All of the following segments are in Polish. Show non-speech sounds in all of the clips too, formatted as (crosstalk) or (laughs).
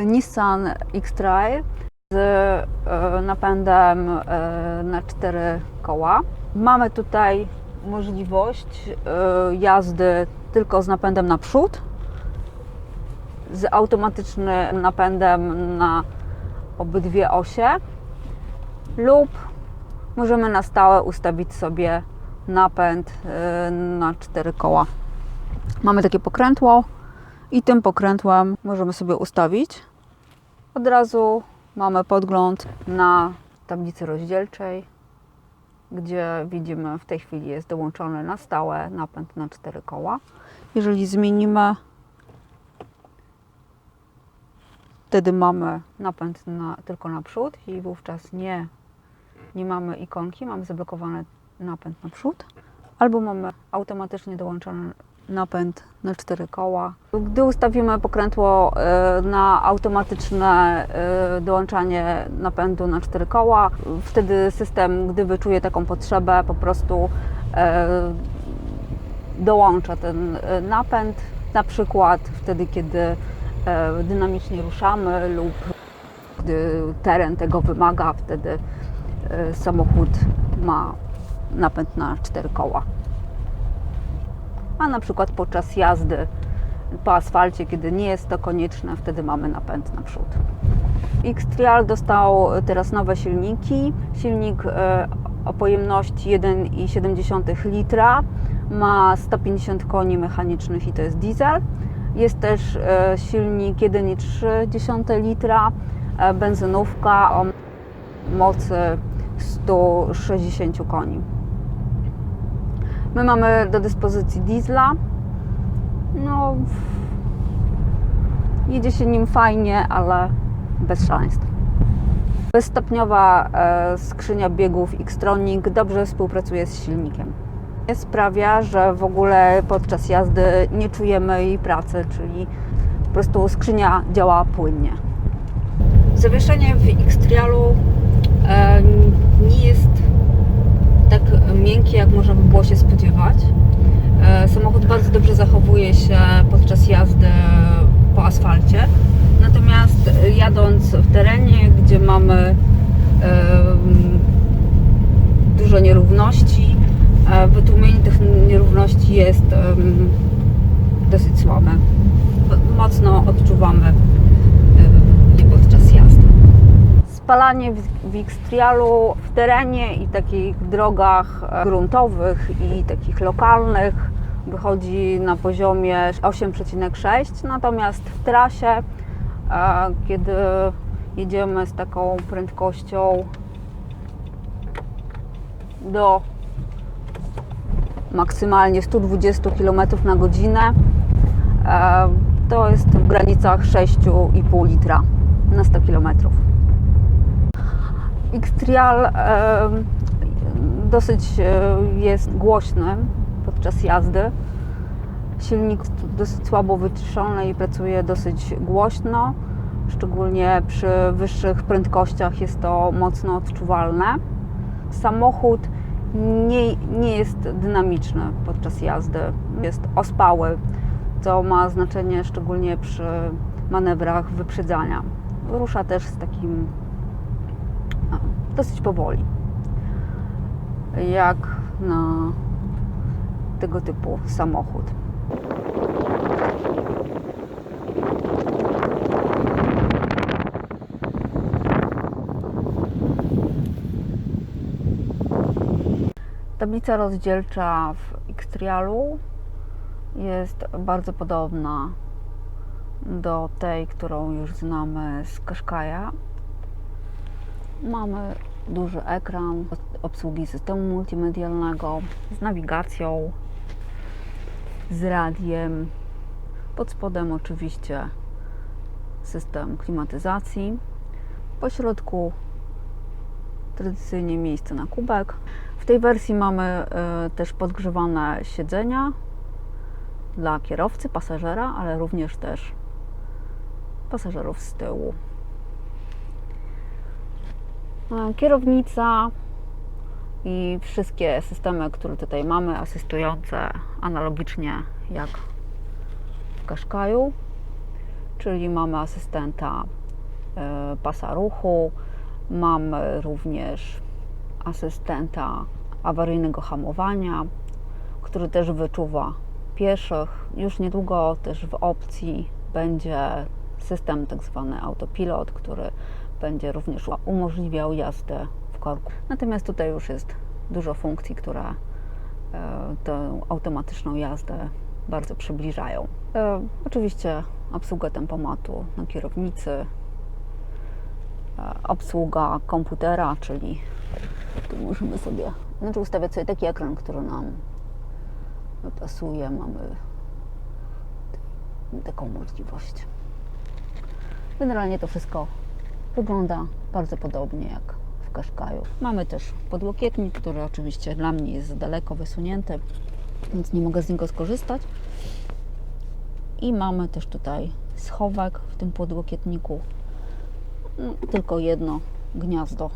Nissan X-Trail z e, napędem e, na cztery koła. Mamy tutaj możliwość e, jazdy tylko z napędem na przód, z automatycznym napędem na obydwie osie lub możemy na stałe ustawić sobie napęd na cztery koła. Mamy takie pokrętło i tym pokrętłem możemy sobie ustawić. Od razu mamy podgląd na tablicy rozdzielczej, gdzie widzimy w tej chwili jest dołączony na stałe napęd na cztery koła. Jeżeli zmienimy, wtedy mamy napęd na, tylko na przód i wówczas nie, nie mamy ikonki, mamy zablokowany napęd na przód, albo mamy automatycznie dołączony napęd na cztery koła. Gdy ustawimy pokrętło e, na automatyczne e, dołączanie napędu na cztery koła, wtedy system, gdy wyczuje taką potrzebę, po prostu e, dołącza ten napęd, na przykład wtedy, kiedy dynamicznie ruszamy lub gdy teren tego wymaga, wtedy samochód ma napęd na cztery koła. A na przykład podczas jazdy po asfalcie, kiedy nie jest to konieczne, wtedy mamy napęd naprzód. X-Trial dostał teraz nowe silniki. Silnik e, o pojemności 1,7 litra ma 150 koni mechanicznych i to jest diesel. Jest też e, silnik 1,3 litra, e, benzynówka o mocy 160 koni. My mamy do dyspozycji diesla. No, jedzie się nim fajnie, ale bez szaleństw. Bezstopniowa e, skrzynia biegów Xtronic dobrze współpracuje z silnikiem. Sprawia, że w ogóle podczas jazdy nie czujemy jej pracy, czyli po prostu skrzynia działa płynnie. Zawieszenie w X-Trialu e, nie jest miękkie, jak można by było się spodziewać. E, Samochód bardzo dobrze zachowuje się podczas jazdy po asfalcie. Natomiast e, jadąc w terenie, gdzie mamy em, dużo nierówności, e, wytłumienie tych nierówności jest dosyć słabe. Mocno odczuwamy em, je podczas jazdy. Spalanie w, w X-Trialu w terenie i takich drogach e, gruntowych i takich lokalnych wychodzi na poziomie 8,6, natomiast w trasie, e, kiedy jedziemy z taką prędkością do maksymalnie 120 km na godzinę, e, to jest w granicach 6,5 litra na 100 kilometrów. X-Trial dosyć e, jest głośny podczas jazdy. Silnik dosyć słabo wyciszony i pracuje dosyć głośno. Szczególnie przy wyższych prędkościach jest to mocno odczuwalne. Samochód nie, nie jest dynamiczny podczas jazdy, jest ospały, co ma znaczenie szczególnie przy manewrach wyprzedzania. Rusza też z takim dosyć powoli. Jak na tego typu samochód. Tablica rozdzielcza w X-Trialu jest bardzo podobna do tej, którą już znamy z Qashqai'a. Mamy duży ekran obsługi systemu multimedialnego z nawigacją, z radiem. Pod spodem oczywiście system klimatyzacji. Po środku tradycyjnie miejsce na kubek. W tej wersji mamy e, też podgrzewane siedzenia dla kierowcy, pasażera, ale również też pasażerów z tyłu. Kierownica i wszystkie systemy, które tutaj mamy, asystujące analogicznie jak w Qashqaiu, czyli mamy asystenta e, pasa ruchu, mamy również asystenta awaryjnego hamowania, który też wyczuwa pieszych. Już niedługo też w opcji będzie system tak zwany autopilot, który będzie również umożliwiał jazdę w korku. Natomiast tutaj już jest dużo funkcji, które e, tę automatyczną jazdę bardzo przybliżają. E, oczywiście obsługa tempomatu na kierownicy, e, obsługa komputera, czyli tu możemy sobie znaczy ustawiać sobie taki ekran, który nam pasuje. Mamy taką możliwość. Generalnie to wszystko wygląda bardzo podobnie jak w Qashqaiu. Mamy też podłokietnik, który oczywiście dla mnie jest daleko wysunięty, więc nie mogę z niego skorzystać. I mamy też tutaj schowek w tym podłokietniku. No, tylko jedno gniazdo,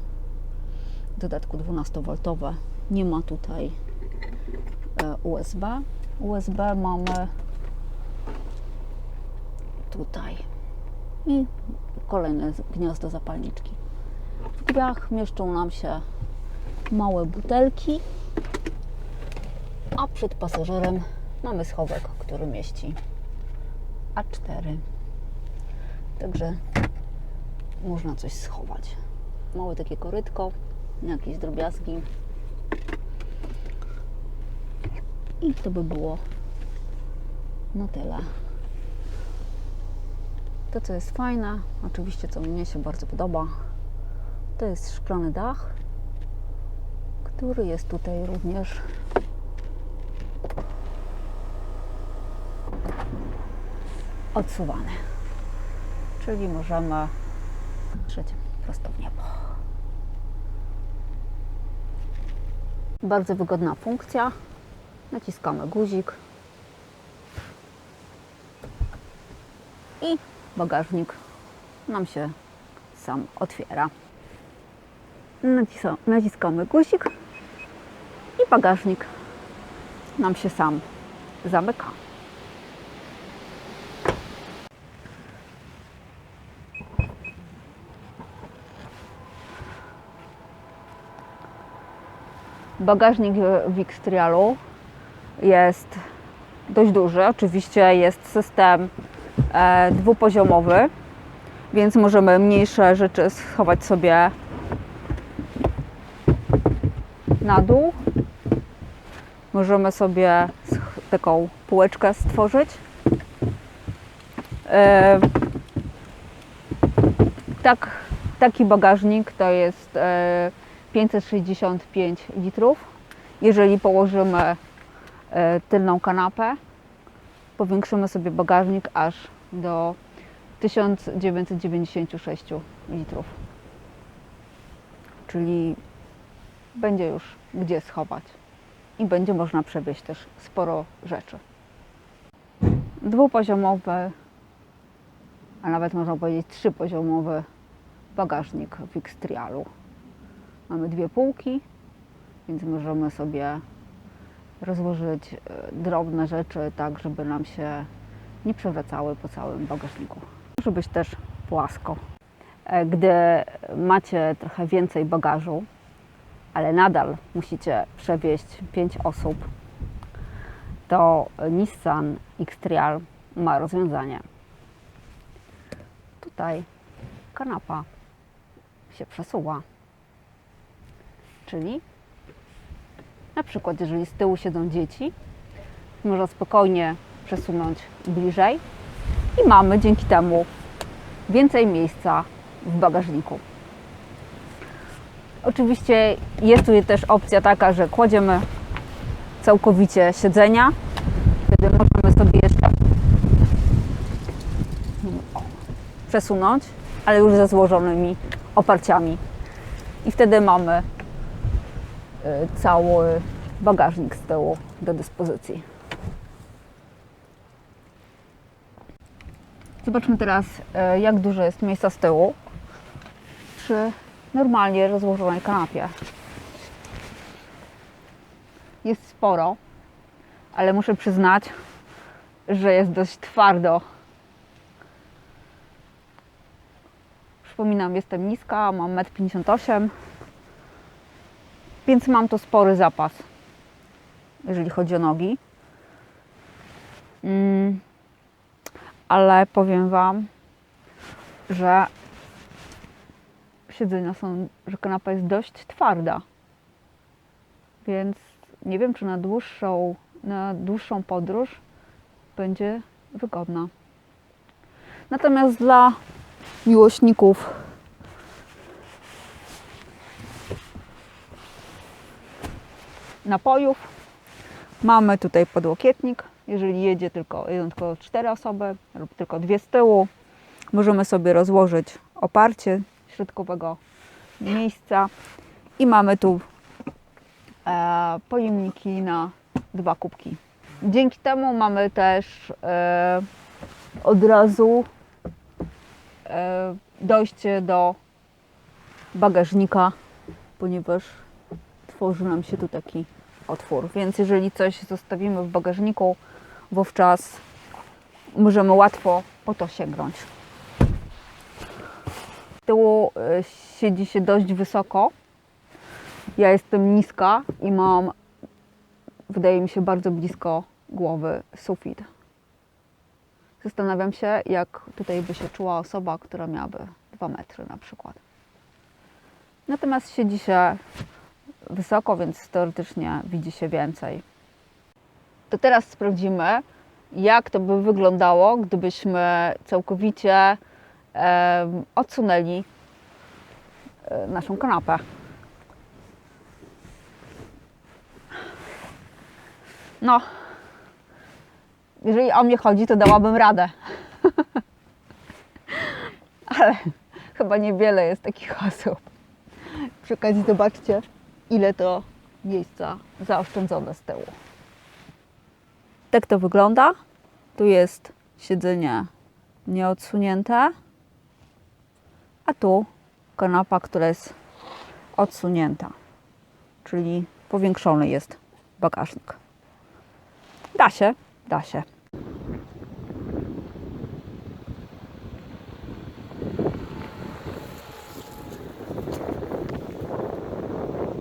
w dodatku 12V. Nie ma tutaj e, USB. USB mamy tutaj i kolejne gniazdo zapalniczki. W drzwiach mieszczą nam się małe butelki, a przed pasażerem mamy schowek, który mieści A4. Także można coś schować. Małe takie korytko, jakieś drobiazgi. I to by było na tyle. To, co jest fajne, oczywiście, co mnie się bardzo podoba, to jest szklany dach, który jest tutaj również odsuwany. Czyli możemy patrzeć prosto w niebo. Bardzo wygodna funkcja. Naciskamy guzik i bagażnik nam się sam otwiera. Naciskamy guzik i bagażnik nam się sam zamyka. Bagażnik w Xtrialu jest dość duży. Oczywiście jest system dwupoziomowy, więc możemy mniejsze rzeczy schować sobie na dół. Możemy sobie taką półeczkę stworzyć. E, tak, taki bagażnik to jest e, 565 litrów. Jeżeli położymy e, tylną kanapę, powiększymy sobie bagażnik aż do 1996 litrów. Czyli będzie już gdzie schować i będzie można przewieźć też sporo rzeczy. Dwupoziomowy, a nawet można powiedzieć trzypoziomowy bagażnik w Xtrialu. Mamy dwie półki, więc możemy sobie rozłożyć e, drobne rzeczy tak, żeby nam się nie przewracały po całym bagażniku. Może być też płasko. E, Gdy macie trochę więcej bagażu, ale nadal musicie przewieźć 5 osób, to Nissan X-Trial ma rozwiązanie. Tutaj kanapa się przesuwa. Czyli na przykład, jeżeli z tyłu siedzą dzieci, można spokojnie przesunąć bliżej i mamy dzięki temu więcej miejsca w bagażniku. Oczywiście jest tu też opcja taka, że kładziemy całkowicie siedzenia. Wtedy możemy sobie jeszcze przesunąć, ale już ze złożonymi oparciami. I wtedy mamy cały bagażnik z tyłu do dyspozycji. Zobaczmy teraz, y, jak dużo jest miejsca z tyłu przy normalnie rozłożonej kanapie. Jest sporo, ale muszę przyznać, że jest dość twardo. Przypominam, jestem niska, mam 1,58 m, więc mam tu spory zapas, jeżeli chodzi o nogi. Mm, ale powiem Wam, że siedzenia są, że kanapa jest dość twarda. Więc nie wiem, czy na dłuższą, na dłuższą podróż będzie wygodna. Natomiast dla miłośników napojów mamy tutaj podłokietnik. Jeżeli jedzie tylko, tylko cztery osoby lub tylko dwie z tyłu, możemy sobie rozłożyć oparcie środkowego miejsca i mamy tu e, pojemniki na dwa kubki. Dzięki temu mamy też e, od razu e, dojście do bagażnika, ponieważ tworzy nam się tu taki otwór. Więc jeżeli coś zostawimy w bagażniku, wówczas możemy łatwo po to sięgnąć. Tyłu e, siedzi się dość wysoko. Ja jestem niska i mam, wydaje mi się, bardzo blisko głowy sufit. Zastanawiam się, jak tutaj by się czuła osoba, która miałaby 2 metry na przykład. Natomiast siedzi się wysoko, więc teoretycznie widzi się więcej. To teraz sprawdzimy, jak to by wyglądało, gdybyśmy całkowicie em, odsunęli e, naszą kanapę. No, jeżeli o mnie chodzi, to dałabym radę. (laughs) Ale chyba niewiele jest takich osób. Przy okazji zobaczcie, ile to miejsca zaoszczędzone z tyłu. Tak to wygląda. Tu jest siedzenie nieodsunięte, a tu kanapa, która jest odsunięta, czyli powiększony jest bagażnik. Da się, da się.